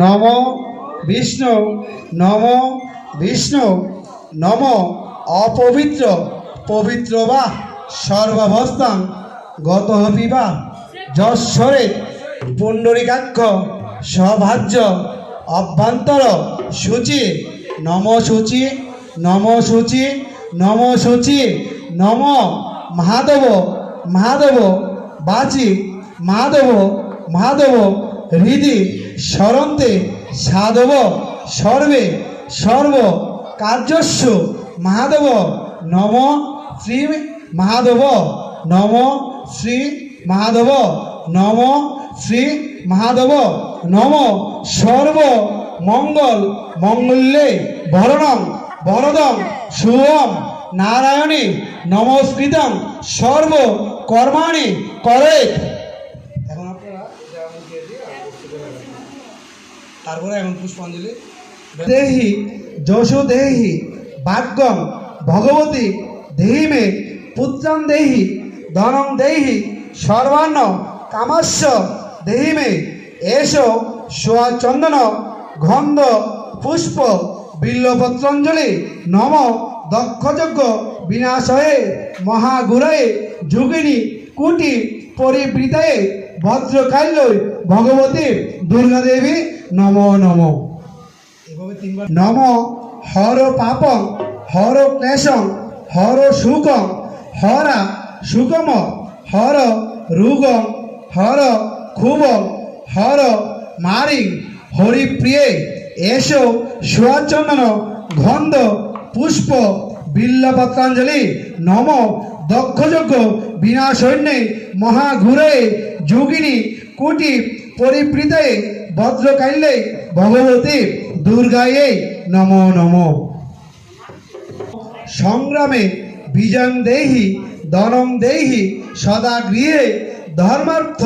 নম বিষ্ণু নম বিষ্ণু, নম অপবিত্র, পবিত্র বা সর্বাবস্থান, গত হবি বা যশ্বরে, পুণ্ডরিকাক্ষ, সভাজ্য, অভ্যন্তর, সূচি, নম সূচি নম সূচি নম সূচি, নম মহাদেব মহাদেব বাচি, মাধব মাধব, হৃদি স্মরন্তে সাধব সর্বে সর্ব কার্যস্য মহাদেব নম শ্রী মহাদেব নম শ্রী মহাদেব নম শ্রী মহাদেব নম সর্ব মঙ্গল মঙ্গল্যে বরণং বরদং শুভম নারায়ণী নমস্কৃতম সর্ব কর্মাণি করে তারপরে এখন পুষ্পাঞ্জলি দেহি, যশ দেহি, ভাগ্যম, ভগবতী দেহি মে পুত্রম দেহি, ধনং দেহি, সর্বান্ন কামাস্য দেহি মে এস চন্দন, গন্ধ, পুষ্প, বিল্লপত্রঞ্জলি, নম, দক্ষযজ্ঞ, বিনাশয়ে, মহাগুরয়ে, যুগিনী, কুটি, পরিবৃতায়ে ভদ্রকাল্যই ভগবতী, দুর্গাদেবী নম নম। নম, হর পাপং, হর ক্লেশং, হর সুখং, হরা সুগম, হর রুগম হর খুবং হর মারিং, হরিপ্রিয়ে, এসো সুয়াচন্দন, গন্ধ, পুষ্প বিল্লপত্রাঞ্জলি নম, দক্ষযজ্ঞ, বিনাশন্যে, মহাঘুরে, যোগিনী কুটি পরিবৃতে ভদ্রকাল্যে ভগবতী দুর্গায়ে নম নম। সংগ্রামে বিজয়ং দেহি দনং দেহি সদা গৃহে ধর্মার্থ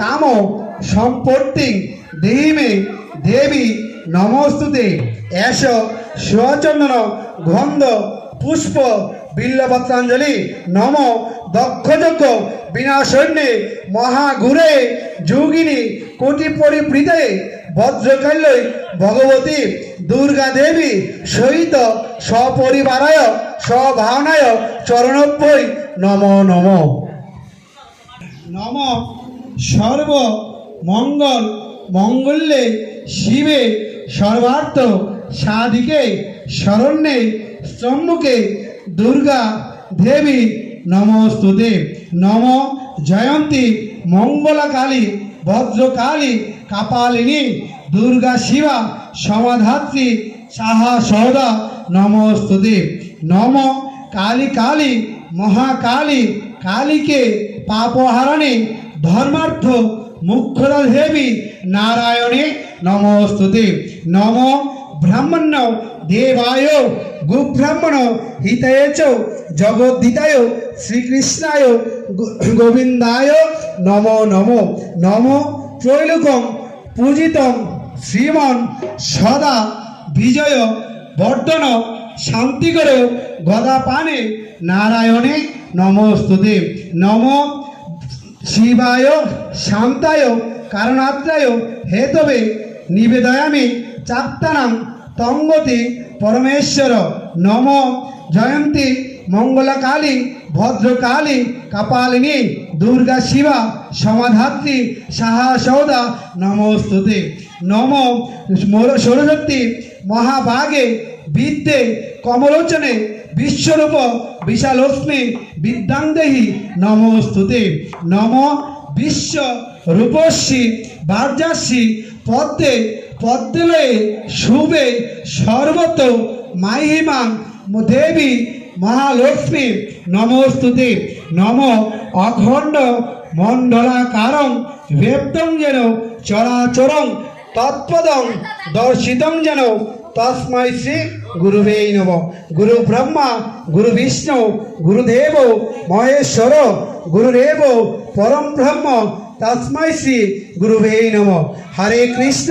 কাম সম্পত্তি দেহি মে দেবী নমস্তুতে। এস সুচন্দন গন্ধ, পুষ্প বিল্লপত্রাঞ্জলি নম দক্ষযজ্ঞ, বিনাশন্যে মহাগুরে যোগিনী কোটি পরিবৃতে ভদ্রকাল্যই ভগবতী দুর্গা দেবী সহিত সপরিবারায় স্বভাবনায় চরণভ্যই নম নম। নম সর্ব মঙ্গল, মঙ্গল্যে শিবে, সর্বার্থ সাধিকে, শরণ্যে স্তম্ভকে দুর্গা দেবী নমস্তুতে। নম জয়ন্তী মঙ্গলা কালী ভদ্রকালী কাপালিনী দুর্গা শিবা সমাধাত্রী সাহা সৌদা নমস্তুতে। নম কালী কালী মহাকালী কালীকে পাপহারণে ধর্মার্থ মুখ্যরা দেবী নারায়ণে নমস্তুতে। নম ব্রাহ্মণ্য দেবায় গুব্রাহ্মণ হিতায় চ জগদ্ধিতায় শ্রীকৃষ্ণায় গোবিন্দায় নম নম। নম ত্রৈলোকম পূজিতম শ্রীমন, সদা বিজয়, বর্ধন শান্তিকর গদা পানে নারায়ণে নমস্তুতে নম শিবায়, শান্তায়, কারণাত্রায়, হেতবে, নিবেদয়ামে চাত্তানাং তঙ্গতি পরমেশ্বর নম জয়ন্তী মঙ্গলাকালী ভদ্রকালী কাপালিনী দুর্গা শিবা সমাধাত্রী সাহা সৌদা নমস্তুতে। নম সরস্বতী মহাভাগে বিদ্যে কমলোচনে বিশ্বরূপ বিশালক্ষ্মী বিদ্যাঙ্গেহি নমস্তুতে। নম বিশ্ব রূপস্বী বার্যাস্যী পদ্মে পদ্মলয়ে শুভে সর্বত মাহিমাং দেবী মহালক্ষ্মী। নমস্তুতে নম অখণ্ড মণ্ডলাকারং ব্যক্তং যেন চরাচরং তৎপদং দর্শিতং যেন তস্মৈ শ্রী গুরুবে নম। গুরু ব্রহ্মা, গুরু বিষ্ণু, গুরুদেব, মহেশ্বর, গুরুদেব, পরম ব্রহ্ম, তস্মৈ শ্রী গুরুবে নম। হরে কৃষ্ণ।